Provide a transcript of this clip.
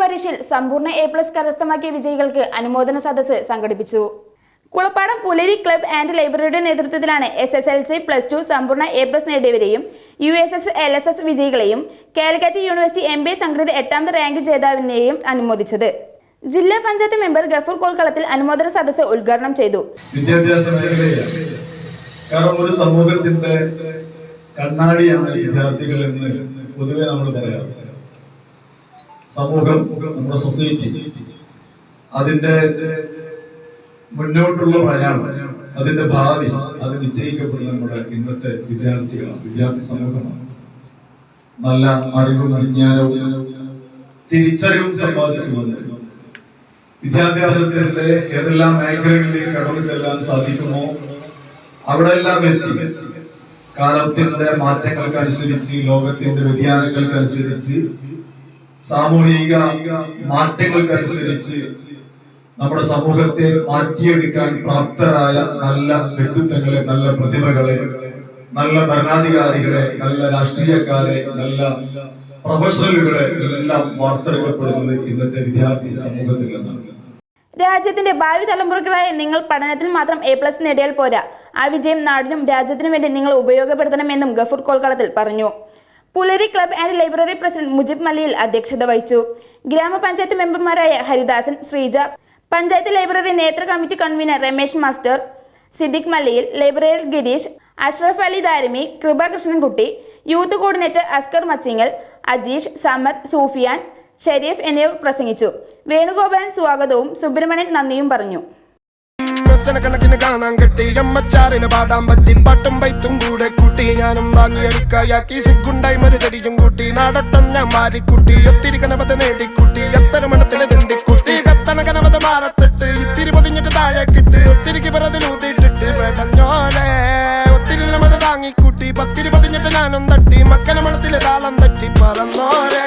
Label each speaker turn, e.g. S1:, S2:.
S1: പരീക്ഷയിൽ സമ്പൂർണ A plus കരസ്ഥമാക്കിയ വിജയികൾക്ക് അനുമോദന സദസ്സ് സംഘടിപ്പിച്ചു. കുളപ്പാടം പുലരി ക്ലബ് ആൻഡ് ലൈബ്രറിയുടെ നേതൃത്വത്തിലാണ് S S L C plus two സമ്പൂർണ A plus നേടിയവരെയും U S S L S S വിജയികളെയും Calicut university M B A സംഘടിത എട്ടാമത് റാങ്ക് ജേതാവിനെയും അനുമോദിച്ചത്. ജില്ലാ പഞ്ചായത്ത് മെമ്പർ ഗഫൂർ കോൾക്കളത്തിൽ അനുമോദന സദസ്സ് ഉദ്ഘാടനം ചെയ്തു.
S2: വിദ്യാഭ്യാസ കാരണം ഒരു സമൂഹത്തിന്റെ കണ്ണാടിയാണ് വിദ്യാർത്ഥികൾ എന്ന് പൊതുവെ നമ്മൾ പറയാം സമൂഹം നമ്മുടെ സൊസൈറ്റി അതിന്റെ മുന്നോട്ടുള്ള പ്രയാണം അതിന്റെ ഭാവി അത് നിശ്ചയിക്കപ്പെടുന്ന നമ്മുടെ ഇന്നത്തെ വിദ്യാർത്ഥികളാണ് വിദ്യാർത്ഥി സമൂഹമാണ്. നല്ല അറിവും വിജ്ഞാനവും തിരിച്ചറിവും സമ്പാദിച്ചു വന്നിട്ടുണ്ട് വിദ്യാഭ്യാസത്തിന്റെ ഏതെല്ലാം മേഖലകളിലേക്ക് കടന്നു ചെല്ലാൻ സാധിക്കുമോ? അവിടെ എല്ലാം എത്തി. കാലത്തിന്റെ മാറ്റങ്ങൾക്കനുസരിച്ച് ലോകത്തിന്റെ വ്യതിയാനങ്ങൾക്കനുസരിച്ച് സാമൂഹിക മാറ്റങ്ങൾക്കനുസരിച്ച് നമ്മുടെ സമൂഹത്തെ മാറ്റിയെടുക്കാൻ പ്രാപ്തരായ നല്ല വ്യക്തിത്വങ്ങളെ നല്ല പ്രതിഭകളെ നല്ല ഭരണാധികാരികളെ നല്ല രാഷ്ട്രീയക്കാരെ നല്ല പ്രൊഫഷണലുകളെ എല്ലാം വാർത്തെടുക്കപ്പെടുന്നത് ഇന്നത്തെ വിദ്യാർത്ഥി സമൂഹത്തിൽ നിന്നാണ്.
S1: രാജ്യത്തിന്റെ ഭാവി തലമുറകളായ നിങ്ങൾ പഠനത്തിൽ മാത്രം എ പ്ലസ് നേടിയാൽ പോരാ. ആ വിജയം നാടിനും രാജ്യത്തിനും വേണ്ടി നിങ്ങൾ ഉപയോഗപ്പെടുത്തണമെന്നും ഗഫൂർ കോൽക്കളത്തിൽ പറഞ്ഞു. Pulari club and library president Mujib Maliyil അധ്യക്ഷത വഹിച്ചു. ഗ്രാമപഞ്ചായത്ത് മെമ്പർമാരായ ഹരിദാസൻ ശ്രീജ പഞ്ചായത്ത് ലൈബ്രറി നേതൃ committee convener Ramesh master Siddique Malliyil ലൈബ്രറിയിൽ ഗിരീഷ് അഷ്റഫ് അലി ദാരിമി കൃപാകൃഷ്ണൻകുട്ടി യൂത്ത് കോർഡിനേറ്റർ അസ്കർ മച്ചിങ്ങൽ അജീഷ് സമദ് സൂഫിയാൻ ഷരീഫ് എന്നിവർ പ്രസംഗിച്ചു. വേണുഗോപാലൻ സ്വാഗതവും സുബ്രഹ്മണ്യൻ നന്ദിയും പറഞ്ഞു.
S3: കണക്കിന് കാണാൻ കെട്ടി. അമ്മച്ചാറിന് പാടാൻ പറ്റി. പാട്ടും വൈത്തും കൂടെ ഞാനും വാങ്ങി അരിക്കായാക്കി സിഗുണ്ടായി മരുചടിയും കൂട്ടി. നടത്തം ഞാൻ മാരിക്കുട്ടി ഒത്തിരി കനപത നേടിക്കുട്ടി. എത്ര മണത്തിൽ തിണ്ടിക്കുട്ടി. കത്തണ കനപത മാറത്തിട്ട്. ഇത്തിരി പൊതിഞ്ഞിട്ട് താഴെ കിട്ട് ഒത്തിരി പറതിലൂതിട്ടിട്ട് പെടഞ്ഞോലെ ഒത്തിരി നമത് താങ്ങിക്കൂട്ടി. പത്തിരി പൊതിഞ്ഞിട്ട് ഞാനും തട്ടി. മക്കന മണത്തിലെ താളം തട്ടി. പറന്നോലെ